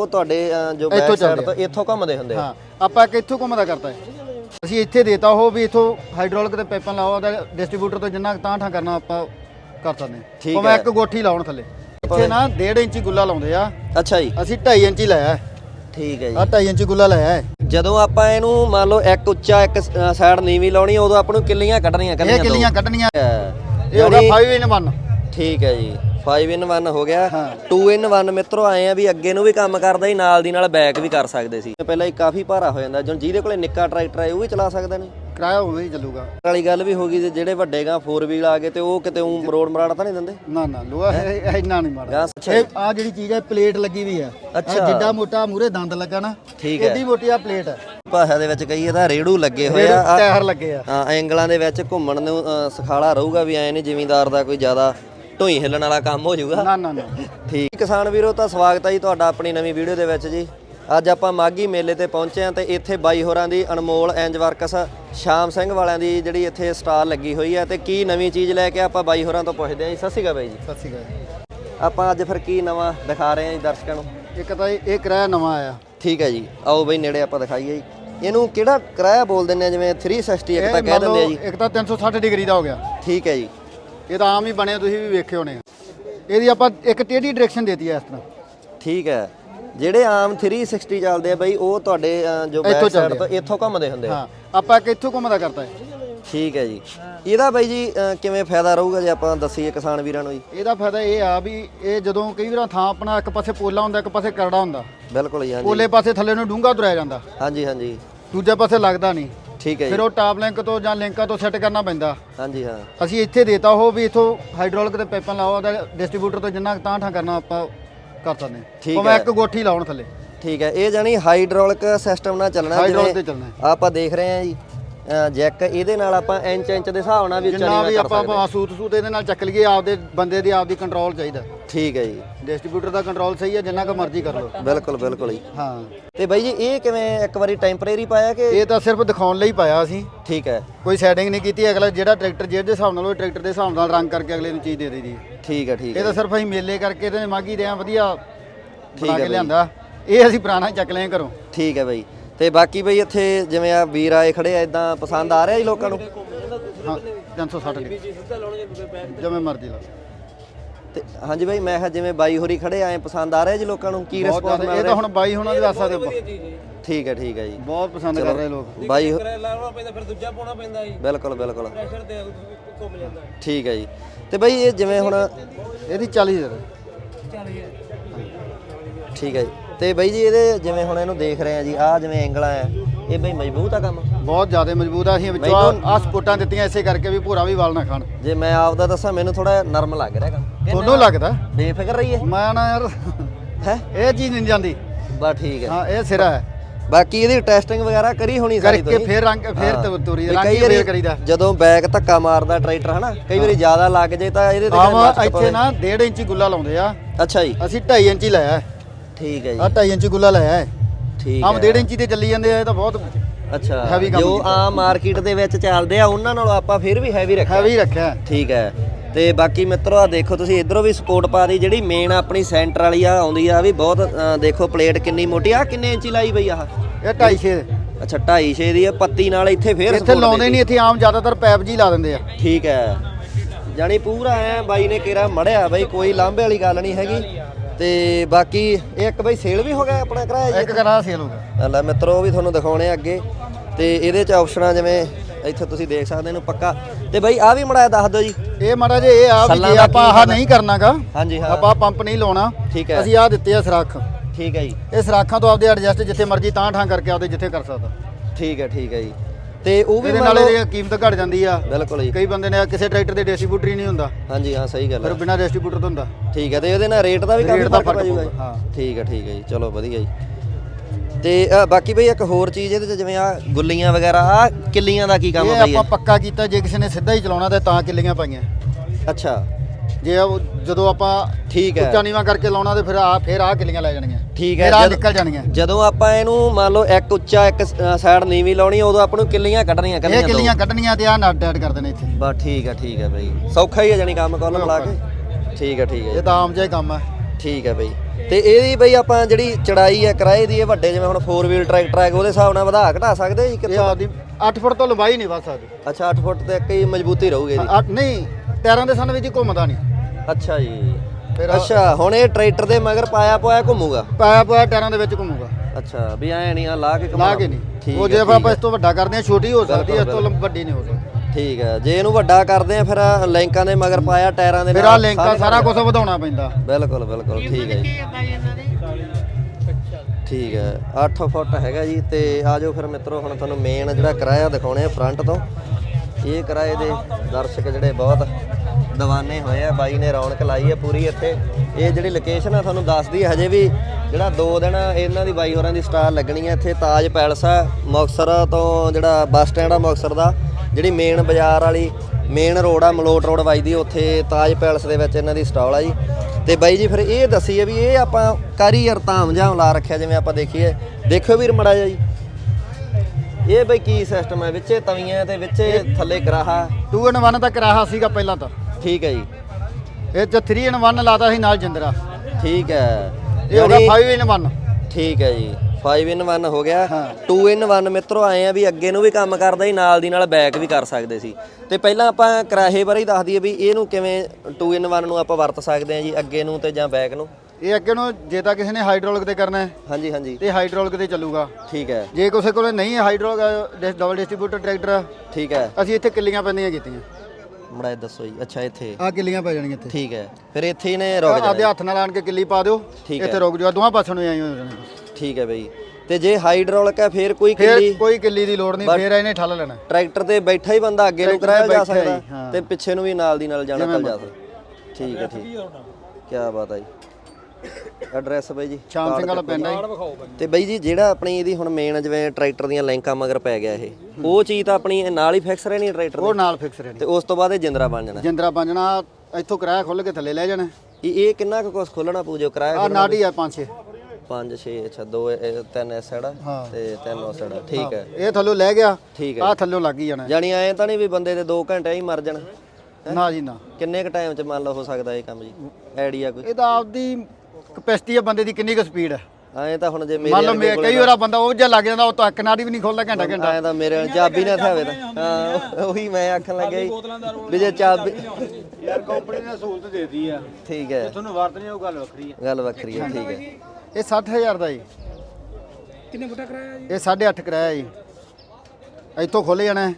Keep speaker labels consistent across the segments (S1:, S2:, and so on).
S1: ਉਹ ਤੁਹਾਡੇ ਅ, ਜੋ
S2: ਇੱਥੋਂ
S1: ਬੈਕ ਸਾਈਡ
S2: ਚੱਲਦੇ
S1: ਤੋਂ ਇੱਥੋਂ ਘੁੰਮਦੇ ਹੁੰਦੇ ਆ?
S2: ਹਾਂ ਆਪਾਂ ਇੱਕ ਇੱਥੋਂ ਘੁੰਮਦਾ ਕਰਤਾ ਹੈ। ਅਸੀਂ ਇੱਥੇ ਦੇਤਾ ਉਹ ਵੀ ਇੱਥੋਂ ਹਾਈਡ੍ਰੋਲਿਕ ਤੇ ਪਾਈਪਾਂ ਲਾਓ ਉਹਦਾ ਡਿਸਟ੍ਰੀਬਿਊਟਰ ਤੋਂ ਜਿੰਨਾ ਤਾਂ ਠਾਂ ਕਰਨਾ ਆਪਾਂ ਕਰ ਸਕਦੇ ਹਾਂ।
S1: ਠੀਕ
S2: ਭਾਵੇਂ
S1: ਹੈ।
S2: ਇੱਕ ਗੋਠੀ ਲਾਉਣ ਥੱਲੇ। ਇੱਥੇ ਨਾ 1.5 ਇੰਚੀ ਗੁੱਲਾ ਲਾਉਂਦੇ ਆ।
S1: ਅੱਛਾ ਜੀ।
S2: ਅਸੀਂ 2.5 ਇੰਚੀ ਲਾਇਆ
S1: ਠੀਕ ਹੈ
S2: ਆ
S1: ਜੀ
S2: 2.5 ਇੰਚੀ ਗੁੱਲਾ ਲਾਇਆ ਹੈ।
S1: ਜਦੋਂ ਆਪਾਂ ਇਹਨੂੰ ਮੰਨ ਲਓ ਇੱਕ ਉੱਚਾ ਇੱਕ ਸਾਈਡ ਨੀਵੀਂ ਲਾਉਣੀ ਉਦੋਂ ਆਪਾਂ ਨੂੰ ਕਿੱਲੀਆਂ ਕੱਢਣੀਆਂ
S2: ਇਹ
S1: ਕੱਢਣੀਆਂ
S2: ਕਿੱਲੀਆਂ ਕੱਢਣੀਆਂ। ਇਹ ਹੋਗਾ
S1: ਯਾਨੀ-
S2: 5 in 1
S1: ਠੀਕ ਹੈ ਜੀ। 5 in 1 ਹੋ ਗਿਆ।
S2: ਹਾਂ।
S1: 2 in 1 ਮਿੱਤਰੋ ਆਏ ਆ ਵੀ ਅੱਗੇ ਨੂੰ ਵੀ ਕੰਮ ਕਰਦਾ ਹੀ ਨਾਲ ਦੀ ਨਾਲ ਬੈਕ ਵੀ ਕਰ ਸਕਦੇ ਸੀ। ਪਹਿਲਾਂ ਹੀ ਕਾਫੀ ਭਾਰਾ ਹੋ ਜਾਂਦਾ ਜਦੋਂ ਜਿਹਦੇ ਕੋਲੇ ਨਿੱਕਾ ਟਰੈਕਟਰ ਹੈ ਉਹ ਵੀ ਚਲਾ ਸਕਦਾ ਨੇ
S2: ਕਿਰਾਇਆ ਹੋਵੇ ਹੀ ਚੱਲੂਗਾ।
S1: ਵਾਲੀ ਗੱਲ ਵੀ ਹੋ ਗਈ ਜੇ ਜਿਹੜੇ ਵੱਡੇਗਾ 4 ਵੀਲ ਆ ਗਏ ਤੇ ਉਹ ਕਿਤੇ ਉਹ ਮਰੋੜ ਮਰਾੜ ਤਾਂ ਨਹੀਂ ਦਿੰਦੇ?
S2: ਨਾ ਨਾ ਲੋਹਾ ਇਹ ਇੰਨਾ ਨਹੀਂ
S1: ਗਾਂ ਅੱਛਾ
S2: ਇਹ ਆ ਜਿਹੜੀ ਚੀਜ਼ ਹੈ ਪਲੇਟ ਲੱਗੀ ਵੀ ਹੈ
S1: ਅੱਛਾ।
S2: ਜਿੱਡਾ ਮੋਟਾ ਮੂਰੇ ਦੰਦ ਲੱਗਾ ਨਾ
S1: ਠੀਕ ਹੈ।
S2: ਏਡੀ ਮੋਟੀ ਆ ਪਲੇਟ ਹੈ
S1: ਭਾਸ਼ਾ ਦੇ ਵਿੱਚ ਕਹੀਏ ਤਾਂ ਰੇੜੂ ਲੱਗੇ ਹੋਏ ਆ।
S2: ਟਾਇਰ ਲੱਗੇ ਆ।
S1: ਹਾਂ ਐਂਗਲਾਂ ਦੇ ਵਿੱਚ ਘੁੰਮਣ ਨੂੰ ਸਖਾਲਾ ਰਹੂਗਾ ਵੀ ਐ ਨਹੀਂ ਜ਼ਿਮੀਂਦਾਰ ਦਾ ਕੋਈ ਜ਼ਿਆਦਾ ਢੋਈ ਹਿੱਲਣ ਵਾਲਾ ਕੰਮ ਹੋ ਜਾਊਗਾ।
S2: ਨਾ ਨਾ ਨਾ।
S1: ਠੀਕ। ਕਿਸਾਨ ਵੀਰੋ ਤਾਂ ਸਵਾਗਤ ਹੈ ਜੀ ਤੁਹਾਡਾ ਆਪਣੀ ਨਵੀਂ ਵੀਡੀਓ ਦੇ ਵਿੱਚ ਜੀ। ਅੱਜ ਆਪਾਂ ਮਾਗੀ ਮੇਲੇ ਤੇ ਪਹੁੰਚੇ ਹਾਂ ਤੇ ਇੱਥੇ ਬਾਈ ਹੋਰਾਂ ਦੀ ਅਨਮੋਲ ਐਂਜ ਵਰਕਸ ਸ਼ਾਮ ਸਿੰਘ ਵਾਲਿਆਂ ਦੀ ਜਿਹੜੀ ਇੱਥੇ ਸਟਾਲ ਲੱਗੀ ਹੋਈ ਹੈ ਤੇ ਕੀ ਨਵੀਂ ਚੀਜ਼ ਲੈ ਕੇ ਆਪਾਂ ਬਾਈ ਹੋਰਾਂ ਤੋਂ ਪੁੱਛਦੇ ਹਾਂ ਜੀ। ਸਤਿ ਸ਼੍ਰੀ ਅਕਾਲ ਬਾਈ ਜੀ।
S2: ਸਤਿ ਸ਼੍ਰੀ ਅਕਾਲ ਜੀ।
S1: ਆਪਾਂ ਅੱਜ ਫਿਰ ਕੀ ਨਵਾਂ ਦਿਖਾ ਰਹੇ ਹਾਂ ਜੀ ਦਰਸ਼ਕਾਂ ਨੂੰ?
S2: ਇੱਕ ਤਾਂ ਇਹ ਇਹ ਕਿਰਾਇਆ ਨਵਾਂ ਆਇਆ।
S1: ਠੀਕ ਹੈ ਜੀ। ਆਓ ਬਈ ਨੇੜੇ ਆਪਾਂ ਦਿਖਾਈਏ ਜੀ। ਇਹਨੂੰ ਕਿਹੜਾ ਕਿਰਾਇਆ ਬੋਲ ਦਿੰਦੇ ਆ? ਜਿਵੇਂ 360 ਇੱਕ ਤਾਂ ਕਹਿ ਦਿੰਦੇ ਆ ਜੀ।
S2: ਇੱਕ ਤਾਂ 360 ਡਿਗਰੀ ਦਾ ਹੋ ਗਿਆ।
S1: ਠੀਕ ਹੈ ਜੀ।
S2: ਇਹ ਤਾਂ ਆਮ ਹੀ ਬਣਿਆ ਤੁਸੀਂ ਵੀ ਵੇਖੇ ਹੋਣੇ ਆ। ਇਹਦੀ ਆਪਾਂ ਇੱਕ ਟੇਢੀ ਡਾਇਰੈਕਸ਼ਨ ਦੇਤੀ ਹੈ ਇਸ ਤਰ੍ਹਾਂ।
S1: ਠੀਕ ਹੈ। ਜਿਹੜੇ ਆਮ 360 ਚੱਲਦੇ ਆ ਬਈ ਉਹ ਤੁਹਾਡੇ ਅ, ਜੋ
S2: ਇੱਥੋਂ
S1: ਬੈਕ ਸਾਈਡ
S2: ਚੱਲਦੇ
S1: ਤੋਂ ਇੱਥੋਂ ਘੁੰਮਦੇ ਹੁੰਦੇ ਆ।
S2: ਹਾਂ ਆਪਾਂ ਇੱਕ ਇੱਥੋਂ ਘੁੰਮਦਾ ਕਰਤਾ ਹੈ
S1: ਠੀਕ ਹੈ ਜੀ। ਇਹਦਾ ਬਾਈ ਜੀ ਅ, ਕਿਵੇਂ ਫਾਇਦਾ ਰਹੂਗਾ ਜੇ ਆਪਾਂ ਦੱਸੀਏ ਕਿਸਾਨ ਵੀਰਾਂ ਨੂੰ ਜੀ?
S2: ਇਹਦਾ ਫਾਇਦਾ ਇਹ ਆ ਵੀ ਇਹ ਜਦੋਂ ਕਈ ਵਾਰ ਥਾਂ ਆਪਣਾ ਇੱਕ ਪਾਸੇ ਪੋਲਾ ਹੁੰਦਾ ਇੱਕ ਪਾਸੇ ਕਰੜਾ ਹੁੰਦਾ।
S1: ਬਿਲਕੁਲ ਜੀ ਹਾਂਜੀ।
S2: ਪੋਲੇ ਪਾਸੇ ਥੱਲੇ ਨੂੰ ਡੂੰਘਾ ਤੁਰਿਆ ਜਾਂਦਾ।
S1: ਹਾਂਜੀ ਹਾਂਜੀ।
S2: ਦੂਜੇ ਪਾਸੇ ਲੱਗਦਾ ਨਹੀਂ।
S1: ਠੀਕ ਹੈ ਜੀ।
S2: ਫਿਰ ਉਹ ਟਾਪ ਲਿੰਕ ਤੋਂ ਜਾਂ ਲਿੰਕਾਂ ਤੋਂ ਸੈੱਟ ਕਰਨਾ ਪੈਂਦਾ।
S1: ਹਾਂਜੀ ਹਾਂ।
S2: ਅਸੀਂ ਇੱਥੇ ਦੇਤਾ ਉਹ ਵੀ ਇਥੋਂ ਹਾਈਡ੍ਰੋਲਿਕ ਤੇ ਪਾਈਪਾਂ ਲਾਓ ਉਹਦਾ ਡਿਸਟ੍ਰੀਬਿਊਟਰ ਤੋਂ ਜਿੰਨਾ ਤਾਂ ਠਾਂ ਕਰਨਾ ਆਪਾਂ ਕਰ ਸਕਦੇ ਹਾਂ।
S1: ਠੀਕ
S2: ਭਾਵੇਂ
S1: ਹੈ।
S2: ਇੱਕ ਗੋਠੀ ਲਾਉਣ ਥੱਲੇ।
S1: ਠੀਕ ਹੈ ਇਹ ਜਾਨੀ ਹਾਈਡ੍ਰੋਲਿਕ ਸਿਸਟਮ ਨਾਲ ਚੱਲਣਾ
S2: ਹਾਈਡ੍ਰੋਲਿਕ ਤੇ ਚੱਲਣਾ ਹੈ।
S1: ਆਪਾਂ ਦੇਖ ਰਹੇ ਹਾਂ ਜੀ। ਜੈਕ ਇਹਦੇ ਨਾਲ ਆਪਾਂ ਇੰਚ ਇੰਚ ਦੇ ਹਿਸਾਬ ਨਾਲ ਵੀ
S2: ਜਿੰਨਾ ਵੀ
S1: ਕਰ
S2: ਆਪਾਂ ਭਾਵੇਂ ਸੂਤ ਇਹਦੇ ਨਾਲ ਚੱਕ ਲਈਏ ਆਪਦੇ ਬੰਦੇ ਦੀ ਆਪਦੀ ਕੰਟਰੋਲ ਚਾਹੀਦਾ।
S1: ਠੀਕ ਹੈ ਜੀ।
S2: ਡਿਸਟ੍ਰੀਬਿਊਟਰ ਦਾ ਕੰਟਰੋਲ ਸਹੀ ਹੈ ਜਿੰਨਾ ਕੁ ਮਰਜ਼ੀ ਕਰ ਲਓ।
S1: ਬਿਲਕੁਲ ਬਿਲਕੁਲ ਜੀ।
S2: ਹਾਂ।
S1: ਤੇ ਬਾਈ ਜੀ ਇਹ ਕਿਵੇਂ ਇੱਕ ਵਾਰੀ ਟੈਂਪਰੇਰੀ ਪਾਇਆ ਕਿ
S2: ਇਹ ਤਾਂ ਸਿਰਫ ਦਿਖਾਉਣ ਲਈ ਪਾਇਆ ਅਸੀਂ।
S1: ਠੀਕ ਹੈ।
S2: ਕੋਈ ਸੈਟਿੰਗ ਨਹੀਂ ਕੀਤੀ ਅਗਲਾ ਜਿਹੜਾ ਟਰੈਕਟਰ ਜਿਹਦੇ ਹਿਸਾਬ ਨਾਲ ਉਹ ਟਰੈਕਟਰ ਦੇ ਹਿਸਾਬ ਨਾਲ ਰੰਗ ਕਰਕੇ ਅਗਲੇ ਨੂੰ ਚੀਜ਼ ਦੇ ਦੇਈਦੀ ਹੈ।
S1: ਠੀਕ ਹੈ ਠੀਕ
S2: ਇਹ
S1: ਹੈ
S2: ਤਾਂ ਸਿਰਫ ਅਸੀਂ ਮੇਲੇ ਕਰਕੇ ਤੇ ਮਾਗੀ ਦੇ ਆ ਵਧੀਆ
S1: ਠੀਕ ਹੈ।
S2: ਲਿਆਂਦਾ। ਇਹ ਅਸੀਂ ਪੁਰਾਣਾ ਚੱਕ ਲਿਆ ਘਰੋਂ।
S1: ਠੀਕ ਹੈ ਬਾਈ। ਤੇ ਬਾਕੀ ਬਈ ਇੱਥੇ ਜਿਵੇਂ ਆ ਵੀਰ ਆਏ ਖੜੇ ਆ ਇਦਾਂ ਪਸੰਦ ਆ ਰਿਹਾ ਜੀ ਲੋਕਾਂ ਨੂੰ?
S2: ਹਾਂ 360 ਡਿਗਰੀ ਜਿਵੇਂ ਮਰਜ਼ੀ ਲਾ
S1: ਤੇ ਹਾਂਜੀ ਬਾਈ ਮੈਂ ਕਿਹਾ ਜਿਵੇਂ ਬਾਈ ਹੋਰੀ ਖੜੇ ਆਏ ਪਸੰਦ ਆ ਰਿਹਾ ਜੀ ਲੋਕਾਂ ਨੂੰ? ਕੀ
S2: ਬਹੁਤ
S1: ਰਿਸਪੌਂਸ
S2: ਜ਼ਿਆਦਾ
S1: ਮਿਲ
S2: ਇਹ ਤਾਂ ਹੁਣ ਬਾਈ ਹੁਣਾਂ ਦੇ ਵਾਸਾ ਦੇ
S1: ਠੀਕ ਹੈ ਠੀਕ ਹੈ ਜੀ।
S2: ਬਹੁਤ ਪਸੰਦ ਕਰ ਰਹੇ ਲੋਕ।
S1: ਬਾਈ
S3: ਲਾਉਣਾ ਪੈਂਦਾ ਫਿਰ ਦੂਜਾ ਪਾਉਣਾ ਪੈਂਦਾ ਜੀ।
S1: ਬਿਲਕੁਲ ਬਿਲਕੁਲ।
S3: ਪ੍ਰੈਸ਼ਰ ਤੇ ਘੁੰਮ ਜਾਂਦਾ
S1: ਠੀਕ ਹੈ ਜੀ। ਤੇ ਬਾਈ ਇਹ ਜਿਵੇਂ ਹੁਣ
S2: ਇਹਦੀ 40 ਦੇ
S1: ਠੀਕ ਹੈ ਜੀ। ਤੇ ਬਾਈ ਜੀ ਇਹਦੇ ਜਿਵੇਂ ਹੁਣ ਇਹਨੂੰ ਦੇਖ ਰਹੇ ਆ ਜੀ ਆ ਜਿਵੇਂ ਐਂਗਲਾਂ ਆ ਇਹ ਬਈ ਮਜ਼ਬੂਤ ਆ ਕੰਮ?
S2: ਬਹੁਤ ਜ਼ਿਆਦਾ ਮਜ਼ਬੂਤ ਆ ਅਸੀਂ ਵਿੱਚੋਂ ਆ ਸਪੋਰਟਾਂ ਦਿੱਤੀਆਂ ਇਸੇ ਕਰਕੇ ਵੀ ਭੂਰਾ ਵੀ ਵਾਲ ਨਾ ਖਾਣ।
S1: ਜੇ ਮੈਂ ਆਪਦਾ ਦੱਸਾਂ ਮੈਨੂੰ ਥੋੜਾ ਨਰਮ ਲੱਗ ਰਿਹਾ ਕੰਮ।
S2: ਤੁਹਾਨੂੰ ਲੱਗਦਾ?
S1: ਬੇਫਿਕਰ ਰਹੀਏ?
S2: ਮੈਂ ਨਾ ਯਾਰ
S1: ਹੈ?
S2: ਇਹ ਚੀਜ਼ ਨਹੀਂ ਜਾਂਦੀ।
S1: ਬਸ ਠੀਕ ਹੈ।
S2: ਹਾਂ ਇਹ ਸਿਰਾ ਹੈ।
S1: ਬਾਕੀ ਇਹਦੀ ਟੈਸਟਿੰਗ ਵਗੈਰਾ ਕਰੀ ਹੋਣੀ ਸਾਰੀ
S2: ਕਰਕੇ
S1: ਤੁਸੀਂ?
S2: ਫਿਰ ਰੰਗ ਫਿਰ
S1: ਹਾਂ।
S2: ਤੁ- ਤੁਰੀ
S1: ਵੀ
S2: ਰੰਗ
S1: ਕਈ
S2: ਹੀ
S1: ਵਾਰੀ
S2: ਫੇਰ ਕਰੀਦਾ।
S1: ਜਦੋਂ ਬੈਕ ਧੱਕਾ ਮਾਰਦਾ ਟਰੈਕਟਰ ਹਨਾ? ਕਈ ਵਾਰੀ ਜ਼ਿਆਦਾ ਲੱਗ ਜੇ ਤਾਂ ਇਹਦੇ ਤੇ ਨੱਚ
S2: ਇੱਥੇ। ਨਾ 1.5 ਇੰਚੀ ਗੁੱਲਾ ਲਾਉਂਦੇ ਆ।
S1: ਅੱਛਾ ਜੀ।
S2: ਅਸੀਂ 2.5 ਇੰਚੀ ਲਾਇਆ। ਹੈ
S1: ਠੀਕ ਹੈ
S2: ਆ
S1: ਜੀ
S2: 2.5 ਇੰਚੀ ਗੁੱਲਾ ਲਾਇਆ ਹੈ
S1: ਠੀਕ
S2: ਆਮ
S1: ਹੈ।
S2: 1.5 ਇੰਚੀ ਤੇ ਚੱਲੀ ਜਾਂਦੇ ਆ ਇਹ ਤਾਂ ਬਹੁਤ
S1: ਅੱਛਾ
S2: heavy ਕੰਮ
S1: ਜੋ
S2: ਕੀਤਾ।
S1: ਆਮ ਮਾਰਕੀਟ ਦੇ ਵਿੱਚ ਚੱਲਦੇ ਆ ਉਹਨਾਂ ਨਾਲੋਂ ਆਪਾਂ ਫਿਰ ਵੀ ਹੈਵੀ ਰੱਖਿਆ।
S2: ਹੈਵੀ ਰੱਖਿਆ। ਹੈ।
S1: ਠੀਕ ਹੈ। ਤੇ ਬਾਕੀ ਮਿੱਤਰੋ ਆ ਦੇਖੋ ਤੁਸੀਂ ਇਧਰੋਂ ਵੀ ਸਪੋਰਟ ਪਾ ਦੀ ਜਿਹੜੀ ਮੇਨ ਆਪਣੀ ਸੈਂਟਰ ਵਾਲੀ ਆ ਆਉਂਦੀ ਆ ਵੀ ਬਹੁਤ ਅ, ਦੇਖੋ ਪਲੇਟ ਕਿੰਨੀ ਮੋਟੀ ਆ ਕਿੰਨੇ ਇੰਚੀ ਲਾਈ ਬਈ ਆਹ?
S2: ਇਹ 2.5
S1: ਅੱਛਾ 2.5 ਛੇ ਦੀ ਆ ਪੱਤੀ ਨਾਲ ਇੱਥੇ ਫੇਰ
S2: ਇੱਥੇ
S1: support
S2: ਲਾਉਂਦੇ ਨਹੀਂ ਇੱਥੇ ਆਮ ਜ਼ਿਆਦਾਤਰ ਪੈਪ ਜੀ ਲਾ ਦਿੰਦੇ ਆ।
S1: ਠੀਕ ਹੈ। ਜਾਣੀ ਪੂਰਾ ਐ ਬਾਈ ਨੇ ਕਿਰਾ ਮੜਿਆ ਬਾਈ ਕੋਈ ਲਾਂਭੇ ਵਾਲੀ ਗੱਲ ਨਹੀਂ ਹੈਗੀ। ਤੇ ਬਾਕੀ ਇਹ ਇੱਕ ਬਾਈ ਸੇਲ ਵੀ ਹੋ ਗਿਆ ਆਪਣਾ ਕਰਾਇਆ ਜੀ?
S2: ਇੱਕ ਕਰਾ ਸੇਲ ਹੋ ਗਿਆ।
S1: ਲੈ ਮਿੱਤਰੋ ਉਹ ਵੀ ਤੁਹਾਨੂੰ ਦਿਖਾਉਣੇ ਆ ਅੱਗੇ। ਤੇ ਇਹਦੇ ਚ ਆਪਸ਼ਨਾਂ ਜਿਵੇਂ ਇੱਥੇ ਤੁਸੀਂ ਦੇਖ ਸਕਦੇ ਇਹਨੂੰ ਪੱਕਾ। ਤੇ ਬਾਈ ਆ ਵੀ ਮੜਾਇਆ ਦੱਸ ਦਿਓ ਜੀ।
S2: ਇਹ ਮਾੜਾ ਜੇ ਇਹ ਆ ਵੀ
S1: ਸੱਲਾਂ
S2: ਜੇ
S1: ਦਾ
S2: ਆਪਾਂ
S1: ਕੀ
S2: ਆਹ
S1: ਫਾਇਦਾ?
S2: ਨਹੀਂ ਕਰਨਾਗਾ
S1: ਹਾਂਜੀ ਹਾਂ।
S2: ਆਪਾਂ ਪੰਪ ਨਹੀਂ ਲਾਉਣਾ
S1: ਠੀਕ ਹੈ।
S2: ਅਸੀਂ ਆ ਦਿੱਤੇ ਆ ਸਰਾਖ।
S1: ਠੀਕ ਹੈ ਜੀ।
S2: ਇਹ ਸਰਾਖਾਂ ਤੋਂ ਆਪਦੇ ਐਡਜਸਟ ਜਿੱਥੇ ਮਰਜ਼ੀ ਤਾਂ ਠਾਂ ਕਰਕੇ ਆਪਦੇ ਜਿੱਥੇ ਕਰ ਸਕਦਾ।
S1: ਠੀਕ ਹੈ ਠੀਕ ਹੈ ਜੀ। ਤੇ ਉਹ ਵੀ
S2: ਇਹਦੇ ਨਾਲ ਇਹਦੀ ਕੀਮਤ ਘਟ ਜਾਂਦੀ ਆ।
S1: ਬਿਲਕੁਲ ਜੀ।
S2: ਕਈ ਬੰਦੇ ਨੇ ਕਿਸੇ ਟਰੈਕਟਰ ਦੇ ਡਿਸਟ੍ਰੀਬਿਊਟਰ ਹੀ ਨਹੀਂ ਹੁੰਦਾ।
S1: ਹਾਂਜੀ ਹਾਂ ਸਹੀ ਗੱਲ
S2: ਫਿਰ
S1: ਹੈ
S2: ਬਿਨਾਂ ਡਿਸਟ੍ਰੀਬਿਊਟਰ ਤੋਂ ਹੁੰਦਾ।
S1: ਠੀਕ ਹੈ ਤੇ ਇਹਦੇ ਨਾਲ ਰੇਟ ਦਾ ਵੀ ਕਾਫੀ
S2: ਰੇਟ ਦਾ
S1: ਫ਼ਰਕ
S2: ਫ਼ਰਕ
S1: ਜੀ।
S2: ਪਊਗਾ, ਹਾਂ।
S1: ਠੀਕ ਹੈ ਠੀਕ ਹੈ ਜੀ ਚਲੋ ਵਧੀਆ ਜੀ। ਤੇ ਅ, ਬਾਕੀ ਬਈ ਇੱਕ ਹੋਰ ਚੀਜ਼ ਇਹਦੇ ਚ ਜਿਵੇਂ ਆ ਗੁੱਲੀਆਂ ਵਗੈਰਾ ਆ ਕਿੱਲੀਆਂ ਦਾ ਕੀ ਕੰਮ
S2: ਇਹ
S1: ਬਈ
S2: ਆਪਾਂ ਪੱਕਾ ਕੀਤਾ ਜੇ ਕਿਸੇ ਨੇ ਸਿੱਧਾ ਹੀ ਚਲਾਉਣਾ ਤੇ ਤਾਂ ਕਿੱਲੀਆਂ ਪਾਈਆਂ।
S1: ਅੱਛਾ।
S2: ਜੇ ਉਹ ਜਦੋਂ ਆਪਾਂ
S1: ਠੀਕ ਹੈ।
S2: ਉੱਚਾ ਨੀਵਾ ਕਰਕੇ ਲਾਉਣਾ ਤੇ ਫਿਰ ਆ ਫਿਰ ਆ ਕਿੱਲੀਆਂ ਲੈ ਜਾਣੀਆਂ।
S1: ਠੀਕ ਹੈ।
S2: ਫਿਰ ਆ
S1: ਜਦ-
S2: ਨਿਕਲ ਜਾਣੀਆਂ।
S1: ਜਦੋਂ ਆਪਾਂ ਇਹਨੂੰ ਮੰਨ ਲਓ ਇੱਕ ਉੱਚਾ ਇੱਕ ਸਾਈਡ ਨੀਵੀਂ ਲਾਉਣੀ ਉਦੋਂ ਆਪਾਂ ਨੂੰ ਕਿੱਲੀਆਂ ਕੱਢਣੀਆਂ
S2: ਇਹ ਕਿੱਲੀਆਂ ਕੱਢਣੀਆਂ ਤੇ ਆ ਨਟ ਐਡ ਕਰ ਦੇਣੇ ਇੱਥੇ।
S1: ਬਸ ਠੀਕ ਹੈ ਠੀਕ ਹੈ ਬਈ। ਸੌਖਾ ਹੀ ਹੈ ਜਾਨੀ ਕੰਮ ਕੋਲ ਲਾ ਕੇ। ਠੀਕ ਹੈ ਠੀਕ ਹੈ
S2: ਇਹ। ਤਾਂ ਆਮ ਜਿਹਾ ਹੀ ਕੰਮ ਹੈ।
S1: ਠੀਕ ਹੈ ਬਈ। ਤੇ ਇਹਦੀ ਬਈ ਆਪਾਂ ਜਿਹੜੀ ਚੜਾਈ ਆ ਕਿਰਾਏ ਦੀ ਇਹ ਵੱਡੇ ਜਿਵੇਂ ਹੁਣ 4 ਵੀਲ ਟਰੈਕਟਰ ਹੈ ਉਹਦੇ ਹਿਸਾਬ ਨਾਲ ਵਧਾ ਘਟਾ ਸਕਦੇ ਜੀ
S2: ਇਹ
S1: ਕਿੱਥੋਂ?
S2: ਆਪਦੀ 8 ਫੁੱਟ ਤੋਂ ਲੰਬਾਈ ਨਹੀਂ ਵੱਧ ਸਕਦੀ।
S1: ਅੱਛਾ 8 ਫੁੱਟ ਤੇ ਇੱਕ ਹੀ ਮਜ਼ਬੂਤੀ ਰਹੂਗੀ ਇਹਦੀ।
S2: ਨਹੀਂ ਟਾਇਰਾਂ ਦੇ ਸਨ ਵਿੱਚ ਹੀ ਘੁੰਮਦਾ ਨਹੀਂ।
S1: ਅੱਛਾ ਜੀ।
S2: ਫਿਰ
S1: ਅੱਛਾ ਹੁਣ ਇਹ ਟਰੈਕਟਰ ਦੇ ਮਗਰ ਪਾਇਆ ਪਾਇਆ ਘੁੰਮੂਗਾ?
S2: ਪਾਇਆ ਪਾਇਆ ਟਾਇਰਾਂ ਦੇ ਵਿੱਚ ਘੁੰਮੂਗਾ।
S1: ਅੱਛਾ ਵੀ ਐ ਨਹੀਂ ਆ ਲਾ ਕੇ
S2: ਲਾ। ਕੇ ਨਹੀਂ।
S1: ਠੀਕ
S2: ਉਹ ਜੇ ਆਪਾਂ। ਇਸ ਤੋਂ ਵੱਡਾ ਕਰਦੇ ਹਾਂ ਛੋਟੀ ਹੋ ਸਕਦੀ ਹੈ ਇਸ ਤੋਂ ਵੱਡੀ ਨਹੀਂ ਹੋ ਸਕਦੀ।
S1: ਠੀਕ ਹੈ ਜੇ ਇਹਨੂੰ ਵੱਡਾ ਕਰਦੇ ਆ ਫਿਰ ਲੈਂਕਾਂ ਦੇ ਮਗਰ ਪਾਇਆ ਟਾਇਰਾਂ ਦੇ
S2: ਫਿਰ ਆ ਲਿੰਕਾਂ ਸਾਰਾ ਕੁਝ ਵਧਾਉਣਾ ਪੈਂਦਾ।
S1: ਬਿਲਕੁਲ ਬਿਲਕੁਲ ਠੀਕ ਹੈ ਜੀ। ਠੀਕ ਹੈ 8 ਫੁੱਟ ਹੈਗਾ ਜੀ ਤੇ ਆਜੋ ਫਿਰ ਮਿੱਤਰੋ ਹੁਣ ਤੁਹਾਨੂੰ ਮੇਨ ਜਿਹੜਾ ਕਿਰਾਇਆ ਦਿਖਾਉਣੇ ਆ ਫਰੰਟ ਤੋਂ। ਇਹ ਕਿਰਾਏ ਦੇ ਦਰਸ਼ਕ ਜਿਹੜੇ ਬਹੁਤ ਦੀਵਾਨੇ ਹੋਏ ਆ, ਬਾਈ ਨੇ ਰੌਣਕ ਲਾਈ ਹੈ ਪੂਰੀ ਇੱਥੇ। ਇਹ ਜਿਹੜੀ ਲੋਕੇਸ਼ਨ ਆ, ਤੁਹਾਨੂੰ ਦੱਸਦੀ ਹਜੇ ਵੀ ਜਿਹੜਾ 2 ਦਿਨ ਇਹਨਾਂ ਦੀ ਬਾਈ ਹੋਰਾਂ ਦੀ ਸਟਾਰ ਲੱਗਣੀ ਹੈ ਇੱਥੇ, ਤਾਜ ਪੈਲਸ ਆ, ਮੁਕਤਸਰ ਤੋਂ ਜਿਹੜਾ ਬੱਸ ਸਟੈਂਡ ਆ ਮੁਕਤਸਰ ਦਾ, ਜਿਹੜੀ ਮੇਨ ਬਾਜ਼ਾਰ ਵਾਲੀ ਮੇਨ ਰੋਡ ਆ, ਮਲੋਟ ਰੋਡ ਵੱਜਦੀ ਉੱਥੇ, ਤਾਜ ਪੈਲਸ ਦੇ ਵਿੱਚ ਇਹਨਾਂ ਦੀ ਸਟਾਲ ਆ ਜੀ। ਤੇ ਬਾਈ ਜੀ, ਫਿਰ ਇਹ ਦੱਸੀਏ ਵੀ ਇਹ ਆਪਾਂ ਕਾਰੀ ਧਾਮ ਜਾਂ ਲਾ ਰੱਖਿਆ, ਜਿਵੇਂ ਆਪਾਂ ਦੇਖੀਏ। ਦੇਖਿਓ ਵੀਰ ਮੜਾ ਜੀ। ਇਹ ਬਈ ਕੀ ਸਿਸਟਮ ਹੈ ਵਿੱਚੇ ਤਵੀਆਂ ਤੇ ਵਿੱਚੇ ਥੱਲੇ ਕਰਾਹਾ
S2: 2 ਇਨ 1 ਦਾ ਕਰਾਹਾ ਸੀਗਾ ਪਹਿਲਾਂ ਤਾਂ।
S1: ਠੀਕ ਹੈ ਜੀ।
S2: ਇਹ ਚ 3 ਇਨ 1 ਲਾਤਾ ਸੀ ਨਾਲ ਜਿੰਦਰਾ।
S1: ਠੀਕ ਹੈ।
S2: ਇਹ ਹੋ ਗਿਆ
S1: ਯਾਨੀ-
S2: 5 ਇਨ 1
S1: ਠੀਕ ਹੈ ਜੀ। 5 in 1 ਹੋ ਗਿਆ।
S2: ਹਾਂ।
S1: 2 in 1 ਮਿੱਤਰੋ ਆਏ ਆ ਵੀ ਅੱਗੇ ਨੂੰ ਵੀ ਕੰਮ ਕਰਦਾ ਹੀ ਨਾਲ ਦੀ ਨਾਲ ਬੈਕ ਵੀ ਕਰ ਸਕਦੇ ਸੀ। ਤੇ ਪਹਿਲਾਂ ਆਪਾਂ ਕਿਰਾਏ ਬਾਰੇ ਹੀ ਦੱਸ ਦਈਏ ਵੀ ਇਹਨੂੰ ਕਿਵੇਂ 2 in 1 ਨੂੰ ਆਪਾਂ ਵਰਤ ਸਕਦੇ ਆ ਜੀ ਅੱਗੇ ਨੂੰ ਤੇ ਜਾਂ ਬੈਕ ਨੂੰ?
S2: ਇਹ ਅੱਗੇ ਨੂੰ ਜੇ ਤਾਂ ਕਿਸੇ ਨੇ ਹਾਈਡ੍ਰੋਲਿਕ ਤੇ ਕਰਨਾ ਹੈ
S1: ਹਾਂਜੀ ਹਾਂਜੀ।
S2: ਤੇ ਹਾਈਡ੍ਰੋਲਿਕ ਤੇ ਚੱਲੂਗਾ।
S1: ਠੀਕ ਹੈ।
S2: ਜੇ ਕਿਸੇ ਕੋਲੇ ਨਹੀਂ ਹੈ ਹਾਈਡ੍ਰੋਲਿਕ ਡਬਲ ਡਿਸਟ੍ਰੀਬਿਊਟਰ ਟਰੈਕਟਰ
S1: ਠੀਕ ਹੈ।
S2: ਅਸੀਂ ਇੱਥੇ ਕਿੱਲੀਆਂ ਪੈਂਦੀਆਂ ਕੀਤੀਆਂ।
S1: ਮੜਾ ਦੱਸੋ ਜੀ। ਅੱਛਾ ਇੱਥੇ।
S2: ਆ ਕਿੱਲੀਆਂ ਪੈ ਜਾਣਗੀਆਂ ਇੱਥੇ।
S1: ਠੀਕ ਹੈ। ਫਿਰ ਇੱਥੇ ਇਹਨੇ ਰੁਕ ਜਾਣਾ।
S2: ਹੱਥ ਨਾਲ ਆਣ ਕੇ ਕਿੱਲੀ ਪਾ ਦਿਓ।
S1: ਠੀਕ ਹੈ।
S2: ਇੱਥੇ ਰੁਕ ਜਾਓ। ਦੋਵਾਂ ਪਾਸਿਆਂ ਨੂੰ ਆਈ ਹੋ ਜਾਣਾ
S1: ਠੀਕ ਹੈ ਬਈ। ਤੇ ਜੇ ਹਾਈਡ੍ਰੋਲਿਕ ਹੈ ਫਿਰ ਕੋਈ
S2: ਫਿਰ
S1: ਕਿੱਲੀ?
S2: ਕੋਈ ਕਿੱਲੀ ਦੀ ਲੋੜ ਨਹੀਂ ਫਿਰ ਇਹਨੇ ਠੱਲ ਲੈਣਾ।
S1: ਟਰੈਕਟਰ ਤੇ ਬੈਠਾ ਹੀ ਬੰਦਾ ਅੱਗੇ ਨੂੰ ਕਰਾਇਆ
S2: ਤੇ
S1: ਜਾ ਸਕਦਾ?
S2: ਹਾਂ।
S1: ਤੇ ਪਿੱਛੇ ਨੂੰ ਵੀ ਨਾਲ ਦੀ ਨਾਲ ਜਾਣਾ ਤਾਂ ਜਾ ਸਕਦਾ। ਠੀਕ ਹੈ ਠੀਕ। ਕੀ ਬਾਤ ਹੈ ਜੀ। ਐਡਰੈਸ ਬਈ ਜੀ
S2: ਸ਼ਾਮ ਸਿੰਘ ਵਾਲਾ ਪਿੰਡ ਹੈ
S1: ਤੇ ਬਈ ਜੀ ਜਿਹੜਾ ਆਪਣੀ ਇਹਦੀ ਹੁਣ ਮੇਨ ਜਿਵੇਂ ਟਰੈਕਟਰ ਦੀਆਂ ਲਿੰਕਾਂ ਮਗਰ ਪੈ ਗਿਆ ਇਹ ਉਹ ਚੀਜ਼ ਤਾਂ ਆਪਣੀ ਨਾਲ ਹੀ ਫਿਕਸ ਰਹਿਣੀ ਟਰੈਕਟਰ
S2: ਉਹ ਨਾਲ ਫਿਕਸ ਰਹਿਣੀ।
S1: ਤੇ ਉਸ ਤੋਂ ਬਾਅਦ ਇਹ ਜਿੰਦਰਾ ਬਣ ਜਾਣਾ।
S2: ਜਿੰਦਰਾ ਪੰਜਣਾ ਇੱਥੋਂ ਕਿਰਾਇਆ ਖੁੱਲ ਕੇ ਥੱਲੇ ਲੈ ਜਾਣਾ।
S1: ਇਹ ਇਹ ਕਿੰਨਾ ਕੁ ਕੁਛ ਖੋਲਣਾ ਪਊ ਜੋ ਕਿਰਾਇਆ
S2: ਆ ਨਾੜੀ ਆ ਪੰਜ ਛੇ।
S1: 5 6 ਅੱਛਾ ਦੋ ਇਹ- ਤਿੰਨ ਇਸ ਸਾਈਡ। ਤੇ ਤਿੰਨ ਉਸ ਸਾਈਡ ਠੀਕ ਹੈ।
S2: ਇਹ ਥੱਲੋਂ ਲੈ ਗਿਆ
S1: ਠੀਕ ਹੈ।
S2: ਆ ਥੱਲੋਂ ਲੱਗ ਹੀ ਜਾਣਾ।
S1: ਜਾਣੀ ਐਂ ਤਾਂ ਨਹੀਂ ਵੀ ਬੰਦੇ ਦੇ 2 ਘੰਟੇ ਹੀ ਮਰ ਜਾਣ।
S2: ਨਾ ਜੀ ਨਾ।
S1: ਕਿੰਨੇ ਕ ਟਾਈਮ ਚ ਮੰਨ ਲਓ ਹੋ ਸਕਦਾ ਇਹ ਕੰਮ ਜੀ? ਆਈਡੀਆ ਕੋਈ?
S2: ਇਹ ਤਾਂ ਆਪਦੀ ਕਪੈਸਿਟੀ ਆ ਬੰਦੇ ਦੀ ਕਿੰਨੀ ਕੁ ਸਪੀਡ ਹੈ
S1: ਐਂ ਤਾਂ ਹੁਣ ਜੇ
S2: ਮੰਨ
S1: ਮੇਰੇ
S2: ਲਓ ਮੈਂ ਕਈ ਵਾਰ ਬੰਦਾ ਉਹ ਜਿਹਾ ਲੱਗ ਜਾਂਦਾ ਉਹ ਤਾਂ ਇੱਕ ਨਾੜੀ ਵੀ ਨਹੀਂ ਖੋਲਦਾ ਘੰਟਾ ਘੰਟਾ।
S1: ਐਂ ਤਾਂ ਮੇਰੇ ਚਾਬੀ ਨਾ ਥਾਵੇ ਤਾਂ। ਹਾਂ ਉਹੀ ਮੈਂ ਆਖਣ ਲੱਗਿਆ ਜੀ। ਵੀ ਜੇ ਚਾਬੀ
S3: ਯਾਰ ਕੰਪਨੀ ਨੇ ਸਹੂਲਤ ਦੇਤੀ ਆ।
S1: ਠੀਕ ਹੈ।
S3: ਤੁਹਾਨੂੰ ਵਰਤਣੀ ਉਹ ਗੱਲ ਵੱਖਰੀ ਆ।
S1: ਗੱਲ ਵੱਖਰੀ ਹੈ ਠੀਕ ਹੈ।
S2: ਇਹ 60000 ਦਾ ਜੀ।
S3: ਕਿੰਨੇ ਫੁੱਟਾ ਕਰਾਇਆ ਜੀ?
S2: ਇਹ 8.5 ਕਿਰਾਇਆ ਜੀ। ਇੱਥੋਂ ਖੁੱਲ ਜਾਣਾ ਹੈ।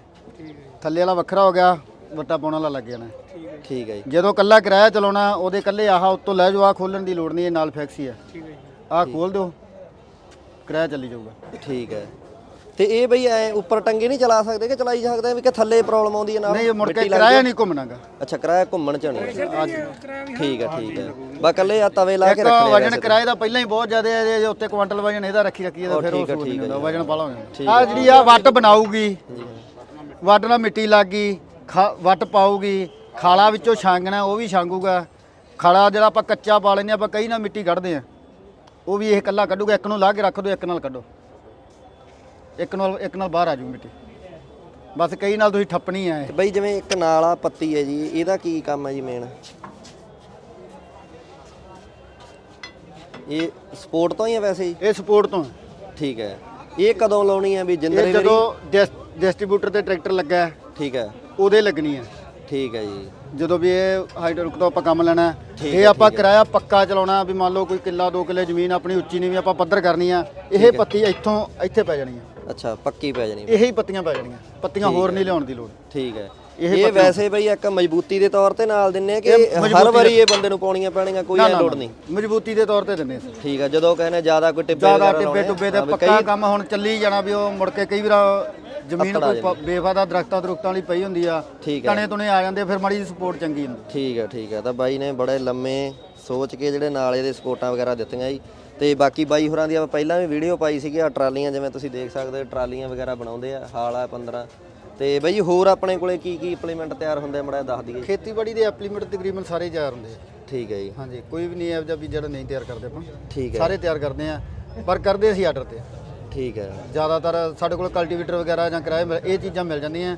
S2: ਥੱਲੇ ਵਾਲਾ ਵੱਖਰਾ ਹੋ ਗਿਆ। ਵੱਟਾ ਪਾਉਣ ਵਾਲਾ ਲੱਗ ਜਾਣਾ ਹੈ।
S1: ਠੀਕ ਹੈ ਜੀ।
S2: ਜਦੋਂ ਕੱਲਾ ਕਿਰਾਇਆ ਚਲਾਉਣਾ ਉਹਦੇ ਕੱਲੇ ਆਹ ਉੱਤੋਂ ਲੈ ਜਾਓ ਆ ਖੋਲਣ ਦੀ ਲੋੜ ਨਹੀਂ ਇਹ ਨਾਲ ਫਿਕਸ ਹੀ
S3: ਠੀਕ ਹੈ ਜੀ।
S2: ਆਹ ਖੋਲ ਦਿਓ ਕਿਰਾਇਆ ਚੱਲੀ ਜਾਊਗਾ।
S1: ਠੀਕ ਹੈ। ਤੇ ਇਹ ਬਈ ਐ ਉੱਪਰ ਟੰਗੇ ਨਹੀਂ ਚਲਾ ਸਕਦੇ ਕਿ ਚਲਾਈ ਸਕਦੇ ਆ ਵੀ ਕਿ ਥੱਲੇ ਪ੍ਰੋਬਲਮ ਆਉਂਦੀ ਹੈ ਨਾਲ
S2: ਨਹੀਂ ਇਹ ਮੁੜ ਕੇ
S1: ਮਿੱਟੀ ਲੱਗ
S2: ਕਿਰਾਇਆ ਨਹੀਂ ਘੁੰਮਣਾਗਾ।
S1: ਅੱਛਾ ਕਿਰਾਇਆ ਘੁੰਮਣ ਚ ਨਹੀਂ। ਠੀਕ ਹੈ ਠੀਕ ਹੈ ਬਾ ਕੱਲੇ ਆ ਤਵੇ ਲਾ ਕੇ
S2: ਇੱਕ
S1: ਰੱਖਣੇ
S2: ਵਜਨ ਕਿਰਾਏ ਦਾ ਪਹਿਲਾਂ ਹੀ ਬਹੁਤ ਜ਼ਿਆਦਾ ਹੈ ਇਹਦੇ ਉੱਤੇ ਕੁਆਂਟਲ ਵਜਨ ਇਹਦਾ ਰੱਖੀ ਰੱਖੀ ਇਹਦਾ ਫਿਰ ਉਹ
S1: ਠੀਕ
S2: ਸੂਟ
S1: ਠੀਕ
S2: ਨਹੀਂ ਹੁੰਦਾ ਵਜਨ ਪਾਲਾ ਹੋ
S1: ਠੀਕ
S2: ਜਾਂਦਾ ਆ ਜਿਹੜੀ ਆ ਵੱਟ ਬਣਾਊਗੀ ਵੱਟ ਨਾਲ ਮਿੱਟੀ ਲੱਗ ਗਈ ਖਾ- ਵੱਟ ਪਾਊਗੀ ਖਾਲਾ ਵਿੱਚੋਂ ਛਾਂਗਣਾ ਉਹ ਵੀ ਛਾਂਗੂਗਾ। ਖਾਲਾ ਜਿਹੜਾ ਆਪਾਂ ਕੱਚਾ ਪਾ ਲੈਂਦੇ ਹਾਂ, ਆਪਾਂ ਕਈ ਨਾਲ ਮਿੱਟੀ ਕੱਢਦੇ ਆ ਉਹ ਵੀ ਇਹ ਇਕੱਲਾ ਕੱਢੂਗਾ ਇੱਕ ਨੂੰ ਲਾ ਕੇ ਰੱਖ ਦਿਓ ਇੱਕ ਨਾਲ ਕੱਢੋ। ਇੱਕ ਨਾਲ ਇੱਕ ਨਾਲ ਬਾਹਰ ਆ ਜੂ ਮਿੱਟੀ। ਬਸ ਕਈ ਨਾਲ ਤੁਸੀਂ ਠੱਪਣੀ ਆ ਇਹ।
S1: ਤੇ ਬਈ ਜਿਵੇਂ ਇੱਕ ਨਾਲਾ ਪੱਤੀ ਹੈ ਜੀ ਇਹਦਾ ਕੀ ਕੰਮ ਹੈ ਜੀ ਮੇਨ ਇਹ ਸਪੋਰਟ ਤੋਂ ਹੀ ਹੈ ਵੈਸੇ ਜੀ?
S2: ਇਹ ਸਪੋਰਟ ਤੋਂ। ਹੈ।
S1: ਠੀਕ ਹੈ। ਇਹ ਕਦੋਂ ਲਾਉਣੀ ਹੈ ਵੀ ਜਿੰਦਰੇ
S2: ਇਹ ਜਦੋਂ ਡਿਸਟ੍ਰੀਬਿਊਟਰ ਤੇ ਟਰੈਕਟਰ ਲੱਗਾ। ਹੈ,
S1: ਠੀਕ ਹੈ।
S2: ਉਹਦੇ ਲੱਗਣੀ ਹੈ।
S1: ਠੀਕ ਹੈ ਜੀ।
S2: ਜਦੋਂ ਵੀ ਇਹ ਹਾਈਡਰੋਲਿਕ ਤੋਂ ਆਪਾਂ ਕੰਮ ਲੈਣਾ ਹੈ,
S1: ਠੀਕ
S2: ਇਹ ਆਪਾਂ ਕਿਰਾਇਆ ਪੱਕਾ ਚਲਾਉਣਾ ਵੀ ਮੰਨ ਲਓ ਕੋਈ ਕਿੱਲਾ ਦੋ ਕਿੱਲੇ ਜ਼ਮੀਨ ਆਪਣੀ ਉੱਚੀ ਨਹੀਂ ਵੀ ਆਪਾਂ ਪੱਧਰ ਕਰਨੀ ਆ ਇਹ ਪੱਤੀ ਇੱਥੋਂ ਇੱਥੇ ਪੈ ਜਾਣੀ ਆ
S1: ਅੱਛਾ ਪੱਕੀ ਪੈ ਜਾਣੀ
S2: ਇਹੀ ਪੱਤੀਆਂ ਪੈ ਜਾਣੀਆਂ ਪੱਤੀਆਂ ਹੋਰ ਨਹੀਂ ਲਿਆਉਣ ਦੀ ਲੋੜ।
S1: ਠੀਕ ਹੈ।
S2: ਇਹ
S1: ਇਹ ਵੈਸੇ ਬਈ ਇੱਕ ਮਜ਼ਬੂਤੀ ਦੇ ਤੌਰ ਤੇ ਨਾਲ ਦਿੰਨੇ ਆ ਕਿ
S2: ਇਹ
S1: ਹਰ ਵਾਰੀ ਇਹ ਬੰਦੇ ਨੂੰ ਪਾਉਣੀਆਂ ਪੈਣੀਆਂ ਕੋਈ
S2: ਨਾ,
S1: ਲੋੜ। ਨਹੀਂ।
S2: ਮਜ਼ਬੂਤੀ ਦੇ ਤੌਰ ਤੇ ਦਿੰਦੇ ਅਸੀਂ।
S1: ਠੀਕ ਹੈ ਜਦੋਂ ਕਹਿੰਦੇ ਜ਼ਿਆਦਾ ਕੋਈ ਟਿੱਬੇ
S2: ਜ਼ਿਆਦਾ
S1: ਵਗੈਰਾ
S2: ਟਿੱਬੇ
S1: ਲਾਉਣੇ ਆ,
S2: ਟੁੱਬੇ ਤੇ
S1: ਹਾਂ ਵੀ
S2: ਪੱਕਾ ਕੰਮ ਹੁਣ ਚੱਲੀ ਜਾਣਾ ਵੀ ਉਹ ਮੁੜ ਕੇ ਕਈ ਵਾਰ ਜ਼ਮੀਨ ਕੋਈ ਪ- ਬੇਫਾਇਦਾ ਦਰਖਤਾਂ ਦਰੁਖਤਾਂ ਵਾਲੀ ਪਈ ਹੁੰਦੀ ਆ।
S1: ਠੀਕ ਹੈ
S2: ਤਣੇ ਤੁਨੇ ਆ ਜਾਂਦੇ ਫਿਰ ਮਾੜੀ ਸਪੋਰਟ ਚੰਗੀ ਹੁੰਦੀ।
S1: ਠੀਕ ਹੈ ਠੀਕ ਹੈ ਤਾਂ ਬਾਈ ਨੇ ਬੜੇ ਲੰਮੇ ਸੋਚ ਕੇ ਜਿਹੜੇ ਨਾਲ ਇਹਦੇ ਸਪੋਰਟਾਂ ਵਗੈਰਾ ਦਿੱਤੀਆਂ ਜੀ। ਤੇ ਬਾਕੀ ਬਾਈ ਹੋਰਾਂ ਦੀ ਆਪਾਂ ਪਹਿਲਾਂ ਵੀ ਵੀਡੀਓ ਪਾਈ ਸੀਗੀ ਆ ਟਰਾਲੀਆਂ ਜਿਵੇਂ ਤੁਸੀਂ ਦੇਖ ਸਕਦੇ ਹੋ ਟਰਾਲੀਆਂ ਵਗੈਰਾ ਬਣਾਉਂਦੇ ਆ ਹਾਲ ਆ 15 ਤੇ ਬਾਈ ਹੋਰ ਆਪਣੇ ਕੋਲੇ ਕੀ ਕੀ ਇੰਪਲੀਮੈਂਟ ਤਿਆਰ ਹੁੰਦੇ ਮੜਾ ਦੱਸ ਦਈਏ?
S2: ਖੇਤੀਬਾੜੀ ਦੇ ਐਪਲੀਮੈਂਟ ਤਕਰੀਬਨ ਸਾਰੇ ਤਿਆਰ ਹੁੰਦੇ ਆ।
S1: ਠੀਕ ਹੈ ਜੀ।
S2: ਹਾਂਜੀ ਕੋਈ ਵੀ ਨਹੀਂ ਇਹੋ ਜਿਹਾ ਵੀ ਜਿਹੜਾ ਨਹੀਂ ਤਿਆਰ ਕਰਦੇ ਆਪਾਂ।
S1: ਠੀਕ ਹੈ
S2: ਸਾਰੇ ਤਿਆਰ ਕਰਦੇ ਆ ਪਰ ਕਰਦੇ ਅਸੀਂ ਆਰਡਰ ਤੇ।
S1: ਠੀਕ ਹੈ।
S2: ਜ਼ਿਆਦਾਤਰ ਸਾਡੇ ਕੋਲ ਕਲਟੀਵੇਟਰ ਵਗੈਰਾ ਜਾਂ ਕਿਰਾਏ ਮਿਲ ਇਹ ਚੀਜ਼ਾਂ ਮਿਲ ਜਾਂਦੀਆਂ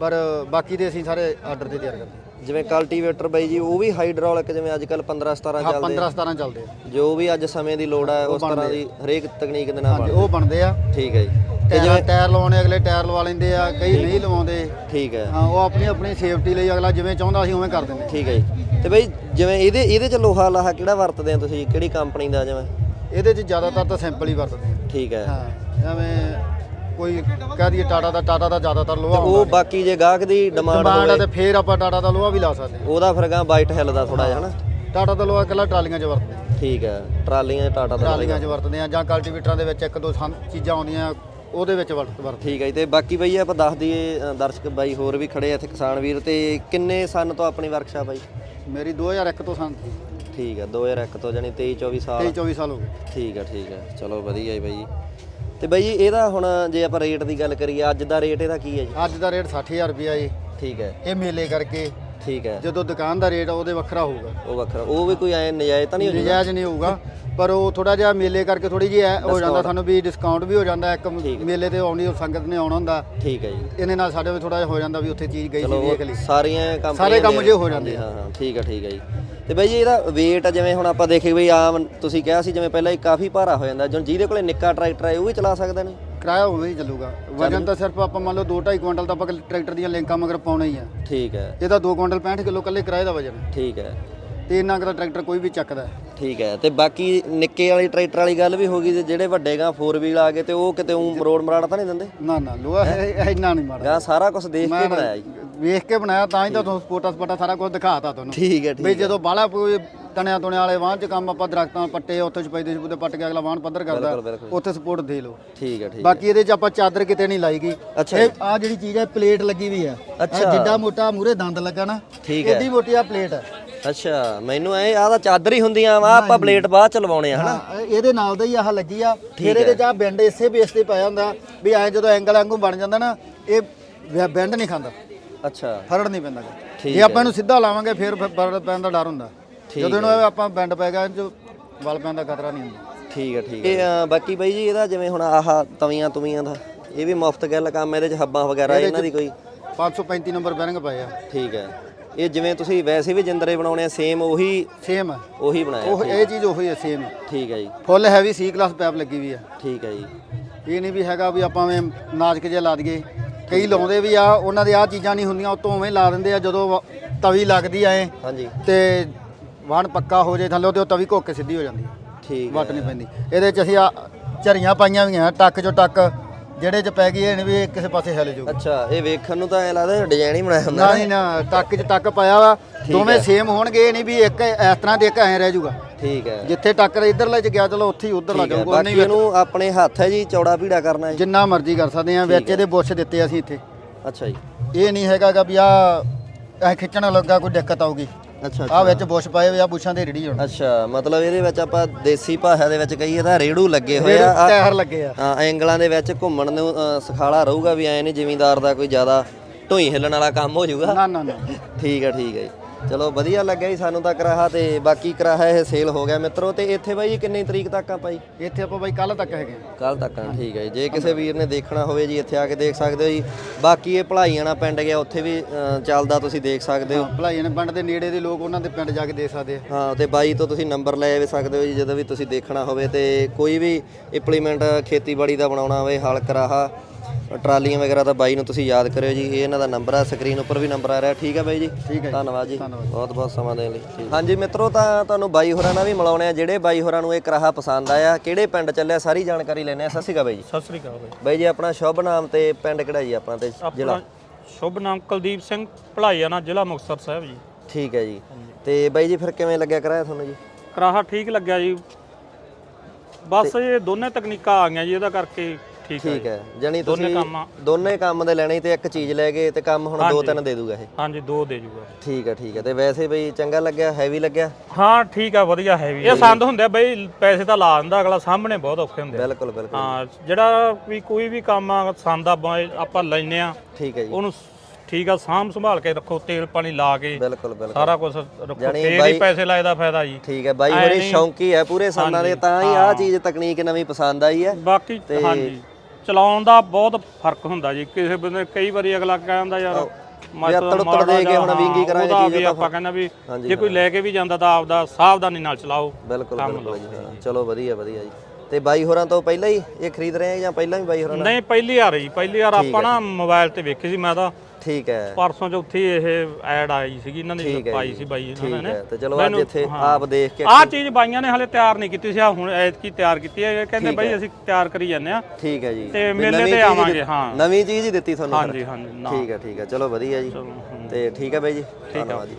S2: ਪਰ ਬਾਕੀ ਦੇ ਅਸੀਂ ਸਾਰੇ ਆਰਡਰ ਤੇ ਤਿਆਰ ਕਰਦੇ।
S1: ਜਿਵੇਂ ਕਲਟੀਵੇਟਰ ਬਾਈ ਜੀ ਉਹ ਵੀ ਹਾਈਡ੍ਰੋਲਿਕ ਜਿਵੇਂ ਅੱਜ ਕੱਲ 15 17
S2: ਹਾਂ
S1: ਚੱਲਦੇ
S2: 15 17 ਚੱਲਦੇ ਆ।
S1: ਜੋ ਵੀ ਅੱਜ ਸਮੇਂ ਦੀ ਲੋੜ ਹੈ ਉਸ ਤਰ੍ਹਾਂ ਦੀ ਹਰੇਕ ਤਕਨੀਕ ਦੇ ਨਾਲ
S2: ਹਾਂਜੀ ਉਹ ਬਣਦੇ ਆ।
S1: ਠੀਕ ਹੈ ਜੀ। ਤੇ
S2: ਟਾਇਰ ਟਾਇਰ ਲਵਾਉਣੇ ਅਗਲੇ ਟਾਇਰ ਲਵਾ ਲੈਂਦੇ ਆ ਕਈ ਨਹੀਂ ਲਵਾਉਂਦੇ।
S1: ਠੀਕ ਹੈ।
S2: ਹਾਂ ਉਹ ਆਪਣੀ ਆਪਣੀ ਸੇਫਟੀ ਲਈ ਅਗਲਾ ਜਿਵੇਂ ਚਾਹੁੰਦਾ ਅਸੀਂ ਉਵੇਂ ਕਰ ਦਿੰਦੇ
S1: ਠੀਕ ਹੈ ਜੀ। ਤੇ ਬਾਈ ਜਿਵੇਂ ਇਹਦੇ ਇਹਦੇ ਚ ਲੋਹਾ ਲਾਹਾ ਕਿਹੜਾ ਵਰਤਦੇ ਆ ਤੁਸੀਂ? ਕਿਹੜੀ ਕੰਪਨੀ ਦਾ ਜਿਵੇਂ?
S2: ਇਹਦੇ 'ਚ ਜ਼ਿਆਦਾਤਰ ਤਾਂ ਸਿੰਪਲ ਹੀ ਵਰਤਦੇ ਆ।
S1: ਠੀਕ ਹੈ।
S2: ਹਾਂ ਜਿਵੇਂ ਕੋਈ ਕਹਿ ਦਈਏ ਟਾਟਾ ਦਾ ਟਾਟਾ ਦਾ ਜ਼ਿਆਦਾਤਰ ਲੋਹਾ
S1: ਉਹ ਬਾਕੀ ਜੇ ਗਾਹਕ ਦੀ ਡਿਮਾਂਡ
S2: ਡਿਮਾਂਡ ਆ
S1: ਹੋਵੇ।
S2: ਤੇ ਫੇਰ ਆਪਾਂ ਟਾਟਾ ਦਾ ਲੋਹਾ ਵੀ ਲਾ ਸਕਦੇ
S1: ਉਹਦਾ ਫਿਰ ਗਾਂ ਬਾਈਟ ਹਿੱਲਦਾ ਥੋੜਾ ਜਿਹਾ ਹਨਾ।
S2: ਹਾਂ ਟਾਟਾ ਦਾ ਲੋਹਾ ਇਕੱਲਾ ਟਰਾਲੀਆਂ 'ਚ ਵਰਤਦੇ ਆ।
S1: ਠੀਕ ਹੈ ਟਰਾਲੀਆਂ 'ਚ ਟਾਟਾ ਦਾ
S2: ਟਰਾਲੀਆਂ 'ਚ ਵਰਤਦੇ ਆ ਜਾਂ ਕਲਟੀਵੇਟਰਾਂ ਦੇ ਵਿੱਚ ਇੱਕ ਦੋ ਸੰ- ਚੀਜ਼ਾਂ ਆਉਂਦੀਆਂ ਉਹਦੇ ਵਿੱਚ ਵਰਤ ਵਰਤ
S1: ਠੀਕ ਹੈ ਜੀ ਤੇ ਬਾਕੀ ਬਈ ਆਪਾਂ ਦੱਸ ਦਈਏ ਅ, ਦਰਸ਼ਕ ਬਾਈ ਹੋਰ ਵੀ ਖੜੇ ਆ ਇੱਥੇ ਕਿਸਾਨ ਵੀਰ ਤੇ ਕਿੰਨੇ ਸਨ ਤੋਂ ਆਪਣੀ ਵਰਕਸ਼ਾਪ ਬਾਈ
S2: ਮੇਰੀ 2001 ਤੋਂ ਸੰਤ
S1: ਠੀਕ ਹੈ 2001 ਤੋਂ ਜਾਨੀ 23 24 ਸਾਲ।
S2: 23 24 ਸਾਲ ਹੋ ਗਏ।
S1: ਠੀਕ ਹੈ ਠੀਕ ਹੈ ਚਲੋ ਵਧੀਆ ਜੀ ਬਾਈ। ਜੀ ਤੇ ਬਾਈ ਜੀ ਇਹਦਾ ਹੁਣ ਜੇ ਆਪਾਂ ਰੇਟ ਦੀ ਗੱਲ ਕਰੀਏ ਅੱਜ ਦਾ ਰੇਟ ਇਹਦਾ ਕੀ ਹੈ ਜੀ?
S2: ਅੱਜ ਦਾ ਰੇਟ 60000 ਰੁਪਿਆ ਜੀ।
S1: ਠੀਕ ਹੈ
S2: ਇਹ ਮੇਲੇ ਕਰਕੇ
S1: ਠੀਕ ਹੈ।
S2: ਜਦੋਂ ਦੁਕਾਨ ਦਾ ਰੇਟ ਆ ਉਹਦੇ ਵੱਖਰਾ ਹੋਊਗਾ।
S1: ਉਹ ਵੱਖਰਾ। ਉਹ ਵੀ ਕੋਈ ਐ ਨਜਾਇਜ਼ ਤਾਂ ਨਹੀਂ ਹੋ
S2: ਨਜਾਇਜ਼ ਨਹੀਂ ਹੋਊਗਾ ਪਰ ਉਹ ਥੋੜਾ ਜਿਹਾ ਮੇਲੇ ਕਰਕੇ ਥੋੜੀ ਜਿਹੀ ਹੋ ਜਾਂਦਾ ਸਾਨੂੰ ਵੀ ਡਿਸਕਾਊਂਟ ਵੀ ਹੋ ਜਾਂਦਾ ਇੱਕ ਮੇਲੇ ਤੇ ਆਉਣੀ ਸੰਗਤ ਨੇ ਆਉਣਾ ਹੁੰਦਾ।
S1: ਠੀਕ ਹੈ ਜੀ।
S2: ਇਹਦੇ ਨਾਲ ਸਾਡੇ ਵੀ ਥੋੜਾ ਜਿਹਾ ਹੋ ਜਾਂਦਾ ਵੀ ਉੱਥੇ ਚੀਜ਼ ਗਈ ਸੀ ਵੇਖ ਲਈ
S1: ਸਾਰੀਆਂ ਕੰਮ
S2: ਸਾਰੇ ਕੰਮ ਜੇ ਹੋ ਜਾਂਦੇ
S1: ਹਾਂ ਹਾਂ ਠੀਕ ਹੈ ਠੀਕ ਹੈ ਜੀ। ਤੇ ਬਾਈ ਜੀ ਇਹਦਾ weight ਜਿਵੇਂ ਹੁਣ ਆਪਾਂ ਦੇਖੇ ਬਈ ਆਮ ਤੁਸੀਂ ਕਿਹਾ ਸੀ ਜਿਵੇਂ ਪਹਿਲਾਂ ਹੀ ਕਾਫੀ ਭਾਰਾ ਹੋ ਜਾਂਦਾ ਜਿਹਦੇ ਕੋਲੇ ਨਿੱਕਾ ਟਰੈਕਟਰ ਹੈ ਉਹ ਵੀ ਚਲਾ ਸਕਦਾ ਨੇ
S2: ਕਿਰਾਇਆ ਹੋਵੇ ਹੀ ਚੱਲੂਗਾ। ਵਜਨ ਤਾਂ ਸਿਰਫ ਆਪਾਂ ਮੰਨ ਲਓ 2.5 ਕੁਇੰਟਲ ਤਾਂ ਆਪਾਂ ਟਰੈਕਟਰ ਦੀਆਂ ਲਿੰਕਾਂ ਮਗਰ ਪਾਉਣਾ ਹੀ ਆ।
S1: ਠੀਕ ਹੈ।
S2: ਇਹਦਾ 2 ਕੁਇੰਟਲ 65 ਕਿਲੋ ਕੱਲੇ ਕਿਰਾਏ ਦਾ ਵਜਨ
S1: ਠੀਕ ਹੈ।
S2: ਤੇ ਇੰਨਾ ਕੁ ਟਰੈਕਟਰ ਕੋਈ ਵੀ ਚੱਕਦਾ।
S1: ਠੀਕ ਹੈ ਤੇ ਬਾਕੀ ਨਿੱਕੇ ਵਾਲੀ ਟਰੈਕਟਰ ਵਾਲੀ ਗੱਲ ਵੀ ਹੋ ਗਈ ਤੇ ਜਿਹੜੇ ਵੱਡੇ ਗਾਂ 4 ਵੀਲ ਆ ਗਏ ਤੇ ਉਹ ਕਿਤੇ ਉਹ ਮਰੋੜ ਮਰਾੜ ਤਾਂ ਨਹੀਂ ਦਿੰਦੇ?
S2: ਨਾ ਨਾ ਲੋਹਾ ਇੰਨਾ ਨਹੀਂ
S1: ਗਾਂ ਸਾਰਾ ਕੁਝ ਦੇਖ ਕੇ ਬਣਾਇਆ ਜੀ।
S2: ਵੇਖ ਕੇ ਬਣਾਇਆ ਤਾਂ ਹੀ ਤਾਂ ਤੁਹਾਨੂੰ ਸਪੋਟਾ ਸਪੋਟਾ ਸਾਰਾ ਕੁਝ ਦਿਖਾਤਾ ਤੁਹਾਨੂੰ।
S1: ਠੀਕ ਹੈ ਠੀਕ
S2: ਵੀ ਜਦੋਂ ਬਾਹਲਾ ਕੋਈ ਤਣਿਆ ਤੁਣਿਆ ਵਾਲੇ ਵਾਹਨ ਚ ਕੰਮ ਆਪਾਂ ਦਰਖਤਾਂ ਪੱਟੇ ਉੱਥੇ ਚਪਾਈਦੇ ਚਪੂਦੇ ਪੱਟ ਕੇ ਅਗਲਾ ਵਾਹਨ ਪੱਧਰ ਕਰਦਾ। ਉੱਥੇ ਸਪੋਰਟ ਦੇ ਲਓ।
S1: ਠੀਕ ਹੈ ਠੀਕ
S2: ਬਾਕੀ ਇਹਦੇ ਚ ਆਪਾਂ ਚਾਦਰ ਕਿਤੇ ਨਹੀਂ ਲਾਈ ਗਈ।
S1: ਅੱਛਾ
S2: ਇਹ ਆ ਜਿਹੜੀ ਚੀਜ਼ ਹੈ ਪਲੇਟ ਲੱਗੀ ਵੀ ਆ
S1: ਅੱਛਾ।
S2: ਜਿੱਡਾ ਮੋਟਾ ਮੂਰੇ ਦੰਦ ਲੱਗਾ ਨਾ
S1: ਠੀਕ ਹੈ।
S2: ਏਡੀ ਮੋਟੀ ਆ ਪਲੇਟ। ਹੈ
S1: ਅੱਛਾ ਮੈਨੂੰ ਐ ਆਹ ਤਾਂ ਚਾਦਰ ਹੀ ਹੁੰਦੀਆਂ ਵਾ ਆਪਾਂ ਪਲੇਟ ਬਾਅਦ ਚ ਲਵਾਉਣੇ ਆ ਹਨਾ?
S2: ਇਹਦੇ ਨਾਲ ਦਾ ਹੀ ਆਹ ਲੱਗੀ ਆ। ਫਿਰ ਇਹਦੇ ਚ ਆ ਬੈਂਡ ਇਸੇ ਬੇਸ ਤੇ ਪਾਇਆ ਹੁੰਦਾ ਵੀ ਐ ਜਦੋਂ ਐਂਗਲ ਵਾਂਗੂ ਬਣ ਜਾਂਦਾ ਨਾ ਇਹ ਬੈਂਡ ਨਹੀਂ ਖਾਂਦਾ।
S1: ਅੱਛਾ।
S2: ਫਰੜ ਨਹੀਂ ਪੈਂਦਾ ਗਾ।
S1: ਠੀਕ
S2: ਜੇ ਆਪਾਂ ਇਹਨੂੰ ਸਿੱਧਾ ਲਾਵਾਂਗੇ ਫਿਰ ਫਿਰ ਫਰੜ ਪੈਣ ਦਾ ਡਰ ਹੁੰਦਾ। ਜਦੋਂ ਇਹਨੂੰ ਇਹ ਆਪਾਂ ਬੈਂਡ ਪੈ ਗਿਆ ਜੋ ਵਲ ਪੈਣ ਦਾ ਖਤਰਾ ਨਹੀਂ ਹੁੰਦਾ।
S1: ਠੀਕ ਹੈ ਠੀਕ ਹੈ। ਇਹ ਅ, ਬਾਕੀ ਬਾਈ ਜੀ ਇਹਦਾ ਜਿਵੇਂ ਹੁਣ ਆਹ ਤਵੀਆਂ ਤੁਵੀਆਂ ਦਾ ਇਹ ਵੀ ਮੁਫਤ ਗੱਲ ਕੰਮ ਇਹਦੇ ਚ ਹੱਬਾਂ ਵਗੈਰਾ ਇਹਨਾਂ ਦੀ ਕੋਈ?
S2: 535 ਨੰਬਰ ਬੈਰਿੰਗ ਪਏ ਆ।
S1: ਠੀਕ ਹੈ। ਇਹ ਜਿਵੇਂ ਤੁਸੀਂ ਵੈਸੇ ਵੀ ਜਿੰਦਰੇ ਬਣਾਉਣੇ ਆ ਸੇਮ ਉਹੀ
S2: ਸੇਮ
S1: ਉਹੀ ਬਣਾਇਆ
S2: ਉਹ ਇਹ ਚੀਜ਼ ਉਹੀ ਹੈ ਸੇਮ
S1: ਠੀਕ ਹੈ ਜੀ।
S2: ਫੁੱਲ ਹੈਵੀ ਸੀ ਕਲਾਸ ਪੈਪ ਲੱਗੀ ਵੀ ਆ।
S1: ਠੀਕ ਹੈ ਜੀ।
S2: ਇਹ ਨਹੀਂ ਵੀ ਹੈਗਾ ਵੀ ਆਪਾਂ ਐਵੇਂ ਨਾਜ਼ਕ ਜਿਹਾ ਲਾ ਦਈਏ। ਕਈ ਲਾਉਂਦੇ ਵੀ ਆ ਉਹਨਾਂ ਦੇ ਆ ਚੀਜ਼ਾਂ ਨਹੀਂ ਹੁੰਦੀਆਂ ਉਤੋਂ ਉਵੇਂ ਲਾ ਦਿੰਦੇ ਆ ਜਦੋਂ ਵ- ਤਵੀ ਲੱਗਦੀ ਐ
S1: ਹਾਂਜੀ।
S2: ਤੇ ਵਾਹਣ ਪੱਕਾ ਹੋ ਜੇ ਥੱਲੇ ਤੇ ਉਹ ਤਵੀ ਘੁੱਕ ਕੇ ਸਿੱਧੀ ਹੋ ਜਾਂਦੀ
S1: ਠੀਕ ਹੈ
S2: ਵੱਟ ਨਹੀਂ ਪੈਂਦੀ। ਇਹਦੇ ਚ ਅਸੀਂ ਆ ਝਰੀਆਂ ਪਾਈਆਂ ਵੀ ਆ ਟੱਕ ਚੋਂ ਟੱਕ ਜਿਹੜੇ ਚ ਪੈ ਗਈ ਇਹ ਨਹੀਂ ਵੀ ਇਹ ਕਿਸੇ ਪਾਸੇ ਹਿੱਲ ਜਾਊ
S1: ਅੱਛਾ ਇਹ ਵੇਖਣ ਨੂੰ ਤਾਂ ਐ ਲੱਗਦਾ ਡਿਜ਼ਾਈਨ ਹੀ ਬਣਾਇਆ ਹੁੰਦਾ
S2: ਨਾ ਨਹੀਂ ਨਾ ਟੱਕ ਚ ਟੱਕ ਪਾਇਆ ਵਾ ਦੋਵੇਂ ਸੇਮ ਹੋਣਗੇ ਇਹ ਨਹੀਂ ਵੀ ਇੱਕ ਇਸ ਤਰ੍ਹਾਂ ਦੇ ਇੱਕ ਐ ਰਹਿ ਜਾਊਗਾ
S1: ਠੀਕ ਹੈ।
S2: ਜਿੱਥੇ ਟੱਕ ਇਧਰਲੇ ਚ ਗਿਆ ਚਲੋ ਉੱਥੇ ਹੀ ਉਧਰਲਾ
S1: ਠੀਕ ਹੈ
S2: ਜਾਊਗਾ।
S1: ਬਾਕੀ ਇਹਨੂੰ ਆਪਣੇ ਹੱਥ ਹੈ ਜੀ ਚੌੜਾ ਪੀੜਾ ਕਰਨਾ ਹੈ
S2: ਜਿੰਨਾ ਮਰਜ਼ੀ ਕਰ ਸਕਦੇ ਆ ਵਿੱਚ ਇਹਦੇ ਬੁੱਸ਼ ਦਿੱਤੇ ਅਸੀਂ ਇੱਥੇ।
S1: ਅੱਛਾ ਜੀ।
S2: ਇਹ ਨਹੀਂ ਹੈਗਾਗਾ ਵੀ ਆ ਐ ਖਿੱਚਣ ਲੱਗਾ ਕੋਈ ਦਿੱਕਤ ਆਊਗੀ।
S1: ਅੱਛਾ
S2: ਆ ਵਿੱਚ ਬੁੱਸ਼ ਪਾਏ ਹੋਏ ਆ ਬੁੱਸ਼ਾਂ ਦੇ ਰੇੜੀ ਹੋਣ।
S1: ਅੱਛਾ ਮਤਲਬ ਇਹਦੇ ਵਿੱਚ ਆਪਾਂ ਦੇਸੀ ਭਾਸ਼ਾ ਦੇ ਵਿੱਚ ਕਹੀਏ ਤਾਂ ਰੇੜੂ ਲੱਗੇ ਹੋਏ ਆ। ਆਹ-
S2: ਟਾਇਰ ਲੱਗੇ ਆ।
S1: ਹਾਂ ਐਂਗਲਾਂ ਦੇ ਵਿੱਚ ਘੁੰਮਣ ਨੂੰ ਅ, ਸਖਾਲਾ ਰਹੂਗਾ ਵੀ ਐ ਨਹੀਂ ਜ਼ਿਮੀਂਦਾਰ ਦਾ ਕੋਈ ਜ਼ਿਆਦਾ ਢੋਈ ਹਿੱਲਣ ਵਾਲਾ ਕੰਮ ਹੋ ਜਾਊਗਾ।
S2: ਨਾ ਨਾ ਨਾ।
S1: ਠੀਕ ਹੈ ਠੀਕ ਹੈ ਜੀ। ਚਲੋ ਵਧੀਆ ਲੱਗਿਆ ਜੀ ਸਾਨੂੰ ਤਾਂ ਕਰਾਹਾ ਤੇ ਬਾਕੀ ਕਰਾਹਾ ਇਹ ਸੇਲ ਹੋ ਗਿਆ ਮਿੱਤਰੋ ਤੇ ਇੱਥੇ ਬਾਈ ਕਿੰਨੀ ਤਰੀਕ ਤੱਕ ਆਪਾਂ ਜੀ
S2: ਇੱਥੇ ਆਪਾਂ ਬਾਈ ਕੱਲ ਤੱਕ ਹੈਗੇ ਆ।
S1: ਕੱਲ ਤੱਕ ਆ, ਠੀਕ ਹੈ ਜੀ। ਜੇ ਕਿਸੇ ਵੀਰ ਨੇ ਦੇਖਣਾ ਹੋਵੇ ਜੀ ਇੱਥੇ ਆ ਕੇ ਦੇਖ ਸਕਦੇ ਹੋ ਜੀ। ਬਾਕੀ ਇਹ ਭਲਾਈਆਣਾ ਪਿੰਡ ਗਿਆ ਉੱਥੇ ਵੀ ਅ, ਚੱਲਦਾ ਤੁਸੀਂ ਦੇਖ ਸਕਦੇ ਹੋ।
S2: ਭਲਾਈ ਨੇ ਪਿੰਡ ਦੇ ਨੇੜੇ ਦੇ ਲੋਕ ਉਹਨਾਂ ਦੇ ਪਿੰਡ ਜਾ ਕੇ ਦੇ ਸਕਦੇ ਆ।
S1: ਹਾਂ ਤੇ ਬਾਈ ਤੋਂ ਤੁਸੀਂ ਨੰਬਰ ਲੈ ਵੀ ਸਕਦੇ ਹੋ ਜੀ ਜਦੋਂ ਵੀ ਤੁਸੀਂ ਦੇਖਣਾ ਹੋਵੇ ਤੇ ਕੋਈ ਵੀ ਇੰਪਲੀਮੈਂਟ ਖੇਤੀਬਾੜੀ ਦਾ ਬਣਾਉਣਾ ਹੋਵੇ ਹਲ ਕਰਾਹਾ ਟਰਾਲੀਆਂ ਵਗੈਰਾ ਤਾਂ ਬਾਈ ਨੂੰ ਤੁਸੀਂ ਯਾਦ ਕਰਿਓ ਜੀ ਇਹ ਇਹਨਾਂ ਦਾ ਨੰਬਰ ਆ ਸਕਰੀਨ ਉੱਪਰ ਵੀ ਨੰਬਰ ਆ ਰਿਹਾ। ਠੀਕ ਹੈ ਬਾਈ ਜੀ?
S2: ਠੀਕ ਹੈ ਜੀ।
S1: ਧੰਨਵਾਦ ਜੀ। ਬਹੁਤ ਬਹੁਤ ਸਮਾਂ ਦੇਣ ਲਈ। ਹਾਂਜੀ ਮਿੱਤਰੋ ਤਾਂ ਤੁਹਾਨੂੰ ਬਾਈ ਹੋਰਾਂ ਨਾਲ ਵੀ ਮਿਲਾਉਣੇ ਆ ਜਿਹੜੇ ਬਾਈ ਹੋਰਾਂ ਨੂੰ ਇਹ ਕਰਾਹਾ ਪਸੰਦ ਆਇਆ ਕਿਹੜੇ ਪਿੰਡ ਚੱਲਿਆ ਸਾਰੀ ਜਾਣਕਾਰੀ ਲੈਣੇ ਆ। ਸਤਿ ਸ਼੍ਰੀ ਅਕਾਲ ਬਾਈ ਜੀ।
S4: ਸਤਿ ਸ੍ਰੀ ਅਕਾਲ ਬਾਈ।
S1: ਬਾਈ ਜੀ ਆਪਣਾ ਸ਼ੁਭ ਨਾਮ ਤੇ ਪਿੰਡ ਕਿਹੜਾ ਜੀ ਆਪਣਾ ਤੇ ਜ਼ਿਲ੍ਹਾ?
S4: ਸ਼ੁਭ ਨਾਮ ਕੁਲਦੀਪ ਸਿੰਘ ਭਲਾਈਆਣਾ ਜ਼ਿਲ੍ਹਾ ਮੁਕਤਸਰ ਸਾਹਿਬ ਜੀ।
S1: ਠੀਕ ਹੈ ਜੀ। ਤੇ ਬਾਈ ਜੀ ਫਿਰ ਕਿਵੇਂ ਲੱਗਿਆ ਕਰਾਇਆ ਤੁਹਾਨੂੰ ਜੀ?
S4: ਕਰਾਹਾ ਠੀਕ ਲੱਗਿਆ ਜੀ। ਬਸ ਇਹ ਦੋਨੇ ਤਕਨੀਕਾਂ ਆ ਗਈਆਂ ਜੀ ਇਹਦਾ ਕਰਕੇ ਠੀਕ ਹੈ
S1: ਠੀਕ ਹੈ। ਜਾਨੀ
S4: ਦੋਨੇ
S1: ਤੁਸੀਂ
S4: ਕੰਮ ਆ।
S1: ਦੋਨੇ ਕੰਮ ਦੇ ਲੈਣੇ ਤੇ ਇੱਕ ਚੀਜ਼ ਲੈ ਗਏ ਤੇ ਕੰਮ ਹੁਣ ਦੋ ਤਿੰਨ ਦੇ ਦੂਗਾ ਇਹ।
S4: ਹਾਂਜੀ ਦੋ ਦੇ ਜੂਗਾ।
S1: ਠੀਕ ਹੈ ਠੀਕ ਹੈ। ਤੇ ਵੈਸੇ ਬਈ ਚੰਗਾ ਲੱਗਿਆ ਹੈਵੀ ਲੱਗਿਆ?
S4: ਹਾਂ ਠੀਕ ਆ ਵਧੀਆ ਹੈਵੀ ਇਹ ਸੰਦ ਹੁੰਦੇ ਆ ਬਈ ਪੈਸੇ ਤਾਂ ਲਾ ਦਿੰਦਾ ਅਗਲਾ ਸਾਹਮਣੇ ਬਹੁਤ ਔਖੇ ਹੁੰਦੇ ਆ।
S1: ਬਿਲਕੁਲ ਬਿਲਕੁਲ।
S4: ਹਾਂ ਜਿਹੜਾ ਵੀ ਕੋਈ ਵੀ ਕੰਮ ਆ ਸੰਦ ਆ ਬ- ਆਪਾਂ ਲੈਨੇ ਆ।
S1: ਠੀਕ ਹੈ ਜੀ।
S4: ਉਹਨੂੰ ਠੀਕ ਆ ਸਾਂਭ ਸੰਭਾਲ ਕੇ ਰੱਖੋ ਤੇਲ ਪਾਣੀ ਲਾ ਕੇ।
S1: ਬਿਲਕੁਲ ਬਿਲਕੁਲ।
S4: ਸਾਰਾ ਕੁਝ ਰੱਖੋ
S1: ਜਾਣੀ
S4: ਫੇਰ ਹੀ
S1: ਬਾਈ-
S4: ਪੈਸੇ ਲਾਏ ਦਾ ਫਾਇਦਾ ਜੀ।
S1: ਠੀਕ ਹੈ ਬਾਈ ਹੋਰੀ ਸ਼ੌਂਕੀ ਹੈ ਪੂਰੇ ਸਾਲਾਂ ਦੇ ਤਾਂ ਹੀ ਆਹ ਚੀਜ਼ ਤਕਨੀਕ ਨਵੀਂ ਪਸੰਦ ਆਈ ਹੈ।
S4: ਬਾਕੀ ਹਾਂਜੀ। ਚਲਾਉਣ ਦਾ ਬਹੁਤ ਫ਼ਰਕ ਹੁੰਦਾ ਜੀ। ਕਿਸੇ ਬੰਦੇ ਕਈ ਵਾਰੀ ਅਗਲਾ ਕਹਿੰਦਾ ਯਾਰ ਮੈਂ
S1: ਜੇ
S4: ਤਾਂ
S1: ਦੇ ਕੇ ਹੁਣ ਵਿੰਗੀ ਕਰਾਂਗੇ
S4: ਉਹਦਾ
S1: ਚੀਜ਼
S4: ਵੀ ਆਪਾਂ ਕਹਿੰਦਾ ਵੀ ਜੇ ਕੋਈ ਲੈ ਕੇ ਵੀ ਜਾਂਦਾ ਤਾਂ ਆਪਦਾ ਸਾਵਧਾਨੀ ਨਾਲ ਚਲਾਓ।
S1: ਬਿਲਕੁਲ ਜੀ ਚਲੋ ਵਧੀਆ ਵਧੀਆ ਜੀ। ਤੇ ਬਾਈ ਹੋਰਾਂ ਤੋਂ ਪਹਿਲਾਂ ਹੀ ਇਹ ਖਰੀਦ ਰਹੇ ਆ ਜਾਂ ਪਹਿਲਾਂ ਵੀ ਬਾਈ ਹੋਰਾਂ ਨਾਲ?
S4: ਨਹੀਂ ਪਹਿਲੀ ਵਾਰ ਜੀ। ਪਹਿਲੀ ਵਾਰ ਆਪਾਂ ਨਾ ਮੋਬਾਈਲ ਤੇ ਵੇਖੀ ਸੀ। ਮੈਂ ਤਾਂ
S1: ਠੀਕ ਹੈ।
S4: ਪਰਸੋਂ ਚੌਥੀ ਇਹ ਐਡ ਆਈ ਸੀਗੀ ਇਹਨਾਂ
S1: ਠੀਕ ਹੈ
S4: ਪਾਈ
S1: ਜੀ,
S4: ਸੀ ਬਾਈ ਇਹਨਾਂ
S1: ਠੀਕ
S4: ਨੇ।
S1: ਹੈ ਤੇ ਚਲੋ ਅੱਜ
S4: ਮੈਨੂੰ-
S1: ਇੱਥੇ
S4: ਹਾਂ।
S1: ਆਪ ਦੇਖ ਕੇ
S4: ਆਹ ਚੀਜ਼ ਬਾਈਆਂ ਨੇ ਹਲੇ ਤਿਆਰ ਨਹੀਂ ਕੀਤੀ ਸੀ ਆਹ ਹੁਣ ਐਤਕੀ ਤਿਆਰ ਕੀਤੀ ਹੈ ਕਹਿੰਦੇ ਬਾਈ ਅਸੀਂ ਤਿਆਰ ਕਰੀ ਜਾਂਦੇ ਆ
S1: ਠੀਕ ਹੈ ਜੀ।
S4: ਤੇ
S1: ਵੀ
S4: ਮੇਲੇ
S1: ਨਵੀਂ
S4: ਤੇ
S1: ਚੀਜ਼
S4: ਆਵਾਂਗੇ,
S1: ਦਿੱਤੀ-
S4: ਹਾਂ।
S1: ਨਵੀਂ ਚੀਜ਼ ਹੀ ਦਿੱਤੀ ਤੁਹਾਨੂੰ ਫਿਰ।
S4: ਹਾਂਜੀ ਹਾਂਜੀ ਨਾ।
S1: ਠੀਕ ਹੈ ਠੀਕ ਹੈ ਚਲੋ ਵਧੀਆ ਜੀ।
S4: ਚਲੋ,
S1: ਤੇ ਠੀਕ ਹੈ ਬਾਈ ਜੀ। ਧੰਨਵਾਦ ਜੀ।